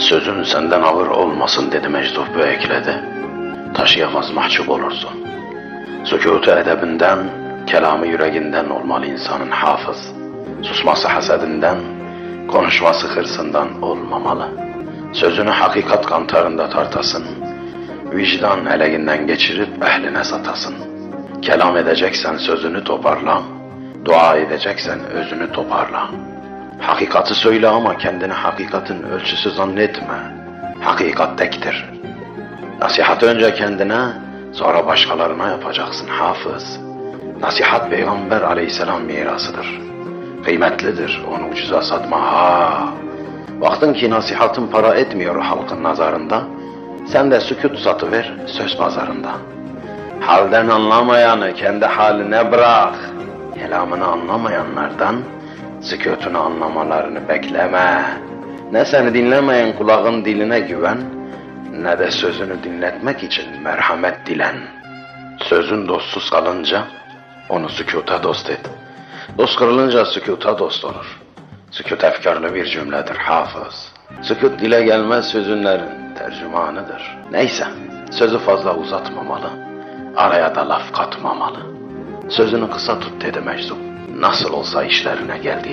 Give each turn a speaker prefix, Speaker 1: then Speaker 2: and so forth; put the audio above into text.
Speaker 1: Sözün senden ağır olmasın dedi meczup bu ekledi. Taşıyamaz mahcup olursun. Sükutu edebinden, kelamı yüreğinden olmalı insanın hafız. Susması hasedinden, konuşması hırsından olmamalı. Sözünü hakikat kantarında tartasın. Vicdan eleğinden geçirip ehline satasın. Kelam edeceksen sözünü toparla. Dua edeceksen özünü toparla. Hakikati söyle ama kendini hakikatin ölçüsü zannetme. Hakikat tektir. Nasihat önce kendine, sonra başkalarına yapacaksın hafız. Nasihat Peygamber aleyhisselam mirasıdır. Kıymetlidir, onu ucuza satma ha. Baktın ki nasihatın para etmiyor halkın nazarında, sen de sükut satıver söz pazarında. Halden anlamayanı kendi haline bırak. Kelamını anlamayanlardan sükutunu anlamalarını bekleme. Ne seni dinlemeyen kulağın diline güven, ne de sözünü dinletmek için merhamet dilen. Sözün dostsuz kalınca onu sükuta dost et. Dost kırılınca sükuta dost olur. Sükut efkarlı bir cümledir hafız. Sükut dile gelmez sözünlerin tercümanıdır. Neyse, sözü fazla uzatmamalı. Araya da laf katmamalı. Sözünü kısa tut dedi meczup. Nasıl olsa işlerine geldiği